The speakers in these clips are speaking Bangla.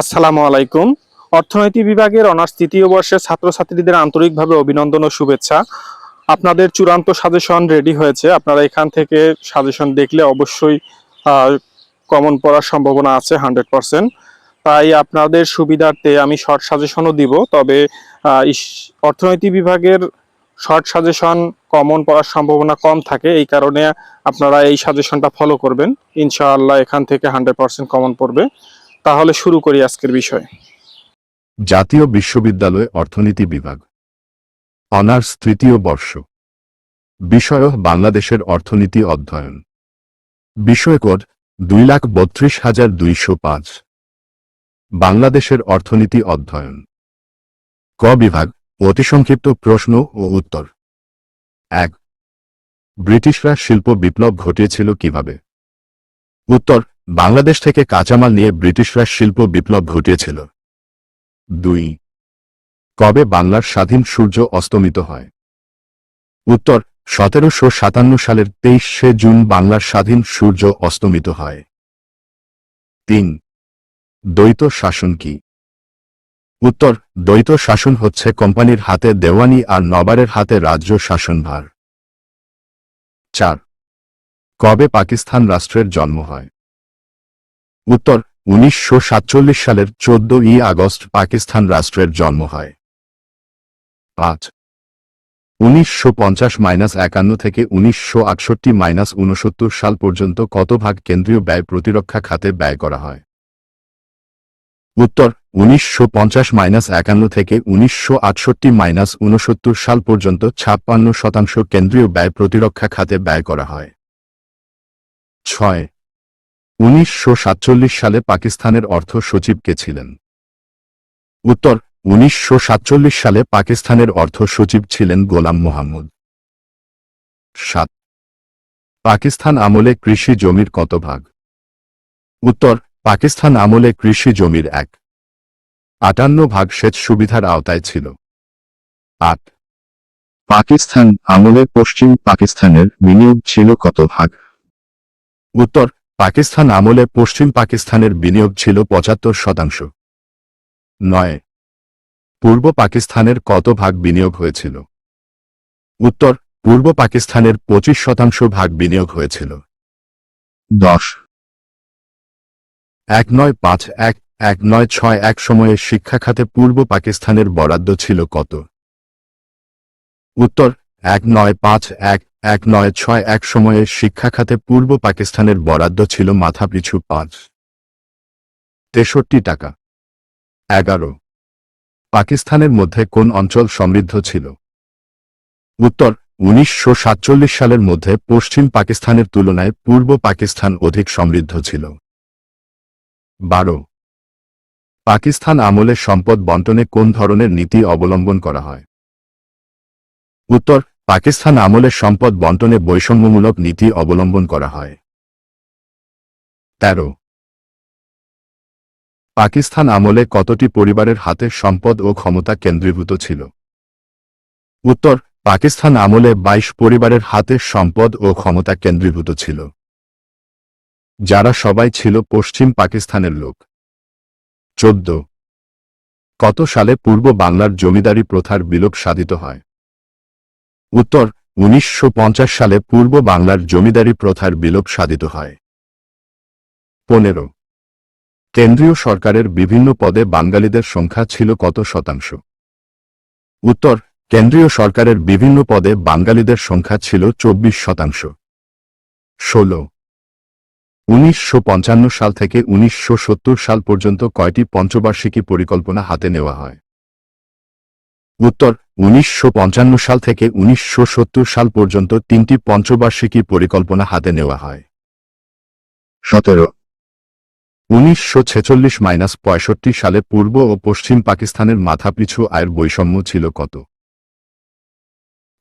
আসসালামু আলাইকুম। অর্থনীতি বিভাগের অনার্স তৃতীয় বর্ষের ছাত্রছাত্রীদের আন্তরিকভাবে অভিনন্দন ও শুভেচ্ছা। আপনাদের চূড়ান্ত সাজেশন রেডি হয়েছে। আপনারা এখান থেকে সাজেশন দেখলে অবশ্যই কমন পড়ার সম্ভাবনা আছে হান্ড্রেড পার্সেন্ট। তাই আপনাদের সুবিধার্থে আমি শর্ট সাজেশনও দিব, তবে অর্থনীতি বিভাগের শর্ট সাজেশন কমন পড়ার সম্ভাবনা কম থাকে। এই কারণে আপনারা এই সাজেশনটা ফলো করবেন। ইনশাআল্লাহ এখান থেকে হান্ড্রেড পার্সেন্ট কমন পড়বে। তাহলে শুরু করি আজকের বিষয়। জাতীয় বিশ্ববিদ্যালয় অর্থনীতি বিভাগ। অনার্স তৃতীয় বর্ষ। বিষয় বাংলাদেশের অর্থনীতি অধ্যয়ন। বিষয় কোড দুই লাখ বত্রিশ হাজার দুইশো পাঁচ। বাংলাদেশের অর্থনীতি অধ্যয়ন। ক বিভাগ অতিসংক্ষিপ্ত প্রশ্ন ও উত্তর। এক, ব্রিটিশরা শিল্প বিপ্লব ঘটিয়েছিল কীভাবে? উত্তর বাংলাদেশ থেকে কাঁচামাল নিয়ে ব্রিটিশরা শিল্প বিপ্লব ঘটিয়েছিল। দুই, কবে বাংলার স্বাধীন সূর্য অস্তমিত হয়? উত্তর, সতেরোশো সাতান্ন সালের তেইশে জুন বাংলার স্বাধীন সূর্য অস্তমিত হয়। তিন, দ্বৈত শাসন কি? উত্তর, দ্বৈত শাসন হচ্ছে কোম্পানির হাতে দেওয়ানি আর নবারের হাতে রাজ্য শাসনভার। চার, কবে পাকিস্তান রাষ্ট্রের জন্ম হয়? উত্তর, উনিশশো সাতচল্লিশ সালের চোদ্দ ই আগস্ট পাকিস্তান রাষ্ট্রের জন্ম হয়। পাঁচ, উনিশশো পঞ্চাশ মাইনাস একান্ন থেকে উনিশশো আটষট্টি মাইনাস উনসত্তর সাল পর্যন্ত কত ভাগ কেন্দ্রীয় ব্যয় প্রতিরক্ষা খাতে ব্যয় করা হয়? উত্তর, উনিশশো পঞ্চাশ মাইনাস একান্ন থেকে উনিশশো আটষট্টি মাইনাস উনসত্তর সাল পর্যন্ত ছাপ্পান্ন শতাংশ কেন্দ্রীয় ব্যয় প্রতিরক্ষা খাতে ব্যয় করা হয়। ছয় উনিশশো সাতচল্লিশ সালে পাকিস্তানের অর্থ সচিব কে ছিলেন? উত্তর, উনিশশো সাতচল্লিশ সালে পাকিস্তানের অর্থ সচিব ছিলেন গোলাম মোহাম্মদ। সাত, পাকিস্তান আমলে কৃষি জমির কত ভাগ? উত্তর, পাকিস্তান আমলে কৃষি জমির এক। আটান্ন ভাগ সেচ সুবিধার আওতায় ছিল। আট, পাকিস্তান আমলে পশ্চিম পাকিস্তানের বিনিয়োগ ছিল কত ভাগ? উত্তর পাকিস্তান আমলে পশ্চিম পাকিস্তানের বিনিয়োগ ছিল পঁচাত্তর শতাংশ। নয়। পূর্ব পাকিস্তানের কত ভাগ বিনিয়োগ হয়েছিল? উত্তর, পূর্ব পাকিস্তানের পঁচিশ শতাংশ ভাগ বিনিয়োগ হয়েছিল। দশ। এক নয় পাঁচ এক এক নয় ছয় এক সময়ে শিক্ষা খাতে পূর্ব পাকিস্তানের বরাদ্দ ছিল কত? উত্তর, এক নয় পাঁচ এক এক নয় ছয় এক সময়ে শিক্ষা খাতে পূর্ব পাকিস্তানের বরাদ্দ ছিল মাথাপিছু পাঁচ। তেষট্টি টাকা। এগারো। পাকিস্তানের মধ্যে কোন অঞ্চল সমৃদ্ধ ছিল? উত্তর, উনিশশো সাতচল্লিশ সালের মধ্যে পশ্চিম পাকিস্তানের তুলনায় পূর্ব পাকিস্তান অধিক সমৃদ্ধ ছিল। বারো। পাকিস্তান আমলে সম্পদ বন্টনে কোন ধরনের নীতি অবলম্বন করা হয়? উত্তর পাকিস্তান আমলে সম্পদ বন্টনে বৈষম্যমূলক নীতি অবলম্বন করা হয়। তেরো। পাকিস্তান আমলে কতটি পরিবারের হাতে সম্পদ ও ক্ষমতা কেন্দ্রীভূত ছিল? উত্তর, পাকিস্তান আমলে ২২ পরিবারের হাতে সম্পদ ও ক্ষমতা কেন্দ্রীভূত ছিল। যারা সবাই ছিল পশ্চিম পাকিস্তানের লোক। চোদ্দ। কত সালে পূর্ব বাংলার জমিদারি প্রথার বিলোপ সাধিত হয়? উত্তর, উনিশশো পঞ্চাশ সালে পূর্ব বাংলার জমিদারি প্রথার বিলোপ সাধিত হয়। পনেরো। কেন্দ্রীয় সরকারের বিভিন্ন পদে বাঙালিদের সংখ্যা ছিল কত শতাংশ? উত্তর, কেন্দ্রীয় সরকারের বিভিন্ন পদে বাঙালিদের সংখ্যা ছিল চব্বিশ শতাংশ। ষোল। উনিশশো সাল থেকে উনিশশো সত্তর সাল পর্যন্ত কয়টি পঞ্চবার্ষিকী পরিকল্পনা হাতে নেওয়া হয়? উত্তর উনিশশো পঞ্চান্ন সাল থেকে উনিশশো সত্তর সাল পর্যন্ত তিনটি পঞ্চবার্ষিকী পরিকল্পনা হাতে নেওয়া হয়। সতেরো। উনিশশো ছেচল্লিশ মাইনাস পঁয়ষট্টি সালে পূর্ব ও পশ্চিম পাকিস্তানের মাথাপিছু আয়ের বৈষম্য ছিল কত?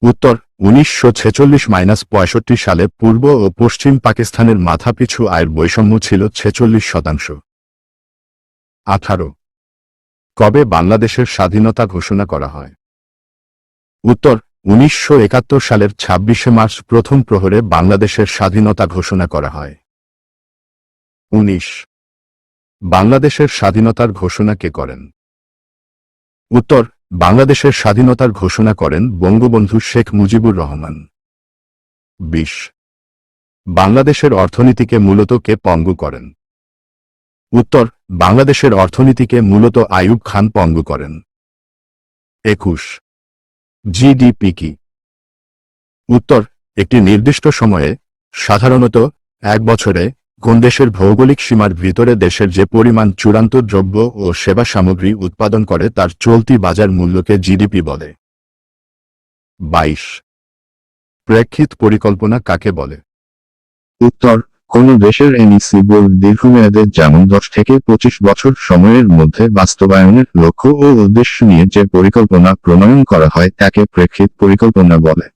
উত্তর উনিশশো ছেচল্লিশ মাইনাস পঁয়ষট্টি সালে পূর্ব ও পশ্চিম পাকিস্তানের মাথাপিছু আয়ের বৈষম্য ছিল ছেচল্লিশ শতাংশ। আঠারো। কবে বাংলাদেশের স্বাধীনতা ঘোষণা করা হয়? উত্তর, উনিশশো একাত্তর সালের ছাব্বিশে মার্চ প্রথম প্রহরে বাংলাদেশের স্বাধীনতা ঘোষণা করা হয়। উনিশ, বাংলাদেশের স্বাধীনতার ঘোষণা কে করেন? উত্তর, বাংলাদেশের স্বাধীনতার ঘোষণা করেন বঙ্গবন্ধু শেখ মুজিবুর রহমান। বিশ, বাংলাদেশের অর্থনীতিকে মূলত কে পঙ্গু করেন? উত্তর, বাংলাদেশের অর্থনীতিকে মূলত আয়ুব খান পঙ্গু করেন। একুশ, জিডিপি কি? উত্তর, একটি নির্দিষ্ট সময়ে, সাধারণত এক বছরে, কোন দেশের ভৌগোলিক সীমার ভিতরে দেশের যে পরিমাণ চূড়ান্ত দ্রব্য ও সেবা সামগ্রী উৎপাদন করে তার চলতি বাজার মূল্যকে জিডিপি বলে। বাইশ, প্রেক্ষিত পরিকল্পনা কাকে বলে? উত্তর কোন দেশের এনইসি বোর্ড দীর্ঘমেয়াদে যেমন দশ থেকে পঁচিশ বছর সময়ের মধ্যে বাস্তবায়নের লক্ষ্য ও উদ্দেশ্য নিয়ে যে পরিকল্পনা প্রণয়ন করা হয়, তাকে প্রেক্ষিত পরিকল্পনা বলে।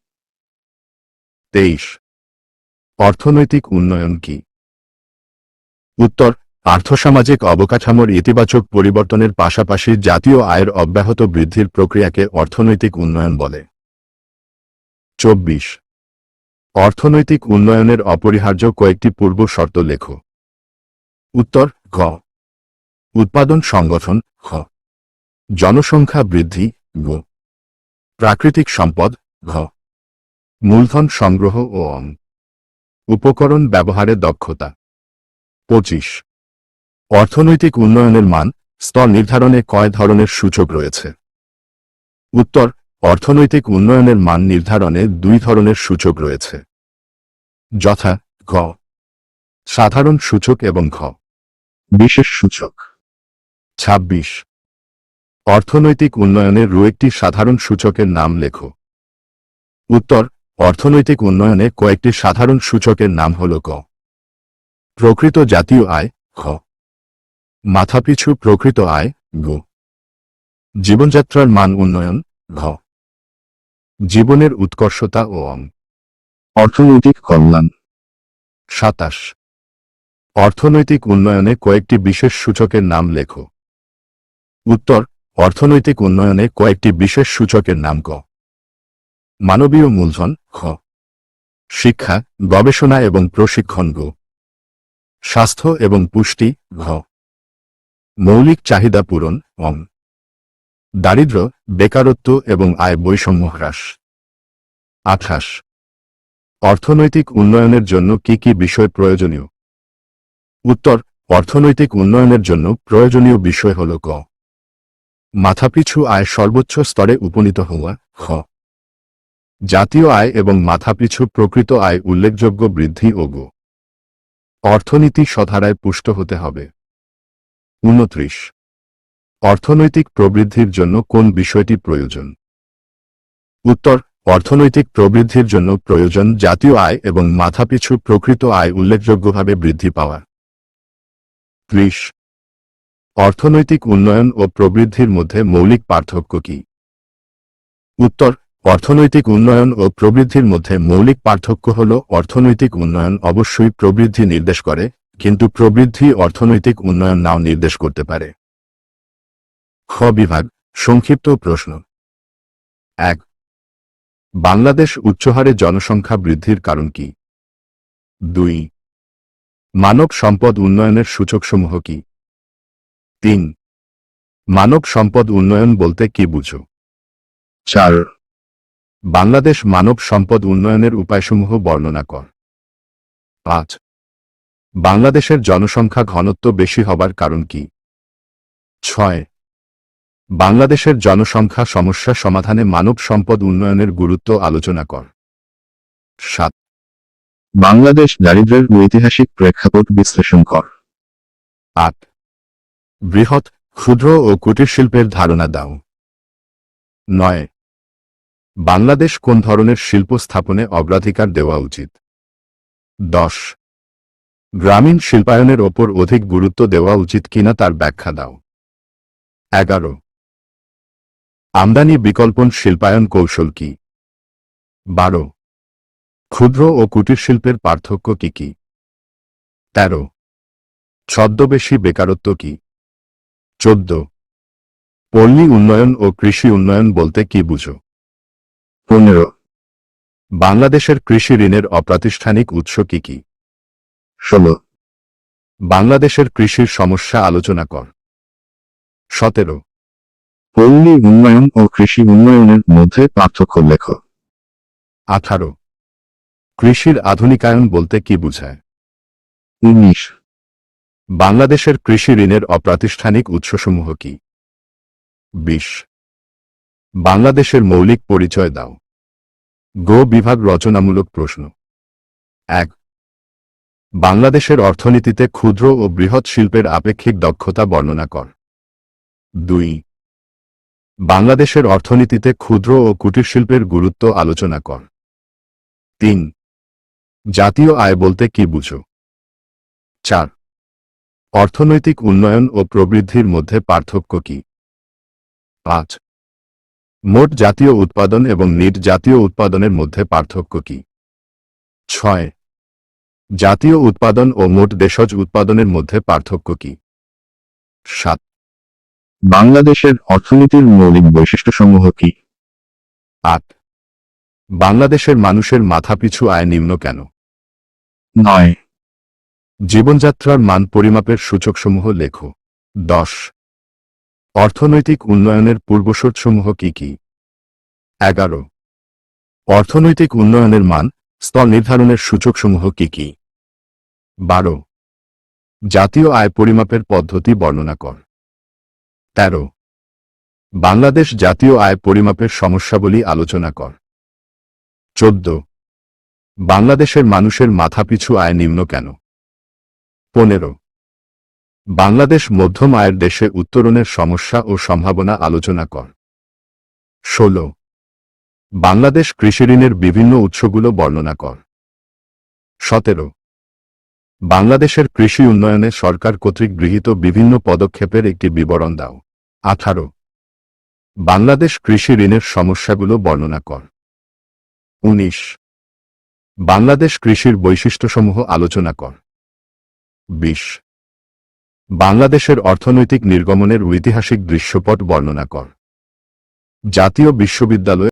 তেইশ। অর্থনৈতিক উন্নয়ন কি? উত্তর, আর্থসামাজিক অবকাঠামোর ইতিবাচক পরিবর্তনের পাশাপাশি জাতীয় আয়ের অব্যাহত বৃদ্ধির প্রক্রিয়াকে অর্থনৈতিক উন্নয়ন বলে। চব্বিশ। অর্থনৈতিক উন্নয়নের অপরিহার্য কয়েকটি পূর্ব শর্ত লেখ। উত্তর, ঘ। উৎপাদন সংগঠন খ জনসংখ্যা বৃদ্ধি, গ। প্রাকৃতিক সম্পদ, ঘ। মূলধন সংগ্রহ ও অং। উপকরণ ব্যবহারে দক্ষতা। পঁচিশ। অর্থনৈতিক উন্নয়নের মান স্তর নির্ধারণে কয় ধরনের সূচক রয়েছে? উত্তর অর্থনৈতিক উন্নয়নের মান নির্ধারণে দুই ধরনের সূচক রয়েছে। যথা, ঘ। সাধারণ সূচক এবং ঘ। বিশেষ সূচক। ২৬ অর্থনৈতিক উন্নয়নের রু একটি সাধারণ সূচকের নাম লেখো। উত্তর, অর্থনৈতিক উন্নয়নে কয়েকটি সাধারণ সূচকের নাম হল ক। প্রকৃত জাতীয় আয় খ মাথাপিছু প্রকৃত আয়, গো। জীবনযাত্রার মান উন্নয়ন, ঘ। জীবনের উৎকর্ষতা ও অং অর্থনৈতিক কল্যাণ। সাতাশ। অর্থনৈতিক উন্নয়নে কয়েকটি বিশেষ সূচকের নাম লেখো। উত্তর অর্থনৈতিক উন্নয়নে কয়েকটি বিশেষ সূচকের নাম ক। মানবীয় মূলধন খ। শিক্ষা গবেষণা এবং প্রশিক্ষণ গো। স্বাস্থ্য এবং পুষ্টি ঘ। মৌলিক চাহিদা পূরণ অং। দারিদ্র্য বেকারত্ব এবং আয় বৈষম্য হ্রাস। আঠাশ। অর্থনৈতিক উন্নয়নের জন্য কি কি বিষয় প্রয়োজনীয়? উত্তর, অর্থনৈতিক উন্নয়নের জন্য প্রয়োজনীয় বিষয় হল ক মাথাপিছু আয় সর্বোচ্চ স্তরে উপনীত হওয়া খ জাতীয় আয় এবং মাথাপিছু প্রকৃত আয় উল্লেখযোগ্য বৃদ্ধি ও গো। অর্থনীতি সধারায় পুষ্ট হতে হবে। উনত্রিশ। অর্থনৈতিক প্রবৃদ্ধির জন্য কোন বিষয়টি প্রয়োজন? উত্তর, অর্থনৈতিক প্রবৃদ্ধির জন্য প্রয়োজন জাতীয় আয় এবং মাথাপিছু প্রকৃত আয় উল্লেখযোগ্যভাবে বৃদ্ধি পাওয়া। ত্রিশ, অর্থনৈতিক উন্নয়ন ও প্রবৃদ্ধির মধ্যে মৌলিক পার্থক্য কি? উত্তর, অর্থনৈতিক উন্নয়ন ও প্রবৃদ্ধির মধ্যে মৌলিক পার্থক্য হল অর্থনৈতিক উন্নয়ন অবশ্যই প্রবৃদ্ধি নির্দেশ করে, কিন্তু প্রবৃদ্ধি অর্থনৈতিক উন্নয়ন নাও নির্দেশ করতে পারে। খ বিভাগ, সংক্ষিপ্ত প্রশ্ন। এক, বাংলাদেশ উচ্চহারে জনসংখ্যা বৃদ্ধির কারণ কি? দুই, মানব সম্পদ উন্নয়নের সূচকসমূহ কি? তিন, মানব সম্পদ উন্নয়ন বলতে কি বুঝো? চার, বাংলাদেশ মানব সম্পদ উন্নয়নের উপায়সমূহ বর্ণনা কর। পাঁচ, বাংলাদেশের জনসংখ্যা ঘনত্ব বেশি হবার কারণ কি? ছয় বাংলাদেশের জনসংখ্যা সমস্যা সমাধানে মানব সম্পদ উন্নয়নের গুরুত্ব আলোচনা কর। সাত। বাংলাদেশ দারিদ্র্যের ঐতিহাসিক প্রেক্ষাপট বিশ্লেষণ কর। আট। বৃহৎ, ক্ষুদ্র ও কুটির শিল্পের ধারণা দাও। নয়। বাংলাদেশ কোন ধরনের শিল্প স্থাপনে অগ্রাধিকার দেওয়া উচিত? দশ। গ্রামীণ শিল্পায়নের ওপর অধিক গুরুত্ব দেওয়া উচিত কিনা তার ব্যাখ্যা দাও। এগারো। আমদানি বিকল্পন শিল্পায়ন কৌশল কি? বারো। ক্ষুদ্র ও কুটির শিল্পের পার্থক্য কি কি? তেরো। ছদ্মবেশী বেকারত্ব কি? চোদ্দ। পল্লী উন্নয়ন ও কৃষি উন্নয়ন বলতে কি বুঝো? পনেরো। বাংলাদেশের কৃষি ঋণের অপ্রাতিষ্ঠানিক উৎস কি কি? ষোলো। বাংলাদেশের কৃষির সমস্যা আলোচনা কর। সতেরো। পল্লী উন্নয়ন ও কৃষি উন্নয়নের মধ্যে পার্থক্য লেখ। আঠারো। কৃষির আধুনিকায়ন বলতে কি বুঝায়? উনিশ। বাংলাদেশের কৃষি ঋণের অপ্রাতিষ্ঠানিক উৎসসমূহ কি? বিশ। বাংলাদেশের মৌলিক পরিচয় দাও। গো বিভাগ রচনামূলক প্রশ্ন। এক। বাংলাদেশের অর্থনীতিতে ক্ষুদ্র ও বৃহৎ শিল্পের আপেক্ষিক দক্ষতা বর্ণনা কর। দুই। বাংলাদেশের অর্থনীতিতে ক্ষুদ্র ও কুটির শিল্পের গুরুত্ব আলোচনা কর। তিন, জাতীয় আয় বলতে কি বুঝো? চার, অর্থনৈতিক উন্নয়ন ও প্রবৃদ্ধির মধ্যে পার্থক্য কি? পাঁচ, মোট জাতীয় উৎপাদন এবং নিট জাতীয় উৎপাদনের মধ্যে পার্থক্য কি? ছয়, জাতীয় উৎপাদন ও মোট দেশজ উৎপাদনের মধ্যে পার্থক্য কি? সাত বাংলাদেশের অর্থনীতির মৌলিক বৈশিষ্ট্যসমূহ কি? আট। বাংলাদেশের মানুষের মাথাপিছু আয় নিম্ন কেন? নয়। জীবনযাত্রার মান পরিমাপের সূচকসমূহ লেখো। দশ। অর্থনৈতিক উন্নয়নের পূর্বশর্তসমূহ কি কি? এগারো। অর্থনৈতিক উন্নয়নের মান স্তর নির্ধারণের সূচকসমূহ কি কি? বারো। জাতীয় আয় পরিমাপের পদ্ধতি বর্ণনা কর। তেরো। বাংলাদেশ জাতীয় আয় পরিমাপের সমস্যাবলী আলোচনা কর। চোদ্দ। বাংলাদেশের মানুষের মাথাপিছু আয় নিম্ন কেন? পনেরো। বাংলাদেশ মধ্যম আয়ের দেশে উত্তরণের সমস্যা ও সম্ভাবনা আলোচনা কর। ষোলো। বাংলাদেশ কৃষিঋণের বিভিন্ন উৎসগুলো বর্ণনা কর। সতেরো। বাংলাদেশের কৃষি উন্নয়নে সরকার কর্তৃক গৃহীত বিভিন্ন পদক্ষেপের একটি বিবরণ দাও। আঠারো। বাংলাদেশ কৃষি ঋণের সমস্যাগুলো বর্ণনা কর। উনিশ। বাংলাদেশ কৃষির বৈশিষ্ট্যসমূহ আলোচনা কর। বিশ। বাংলাদেশের অর্থনৈতিক নির্গমনের ঐতিহাসিক দৃশ্যপট বর্ণনা কর। জাতীয় বিশ্ববিদ্যালয়